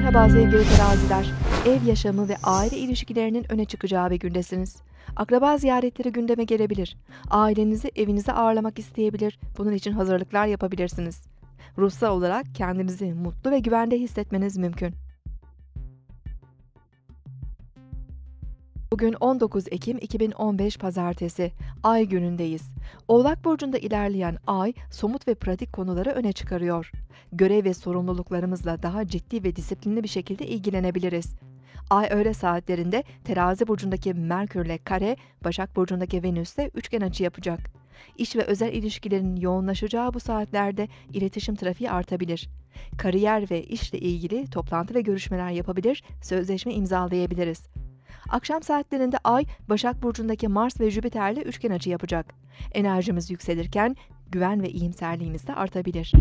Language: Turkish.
Merhaba sevgili teraziler. Ev yaşamı ve aile ilişkilerinin öne çıkacağı bir gündesiniz. Akraba ziyaretleri gündeme gelebilir. Ailenizi evinize ağırlamak isteyebilir. Bunun için hazırlıklar yapabilirsiniz. Ruhsal olarak kendinizi mutlu ve güvende hissetmeniz mümkün. Bugün 19 Ekim 2015 Pazartesi. Ay günündeyiz. Oğlak burcunda ilerleyen ay somut ve pratik konuları öne çıkarıyor. Görev ve sorumluluklarımızla daha ciddi ve disiplinli bir şekilde ilgilenebiliriz. Ay öğle saatlerinde Terazi burcundaki Merkürle kare, Başak burcundaki Venüs'te üçgen açı yapacak. İş ve özel ilişkilerin yoğunlaşacağı bu saatlerde iletişim trafiği artabilir. Kariyer ve işle ilgili toplantı ve görüşmeler yapabilir, sözleşme imzalayabiliriz. Akşam saatlerinde Ay, Başak Burcu'ndaki Mars ve Jüpiter'le üçgen açı yapacak. Enerjimiz yükselirken güven ve iyimserliğimiz de artabilir.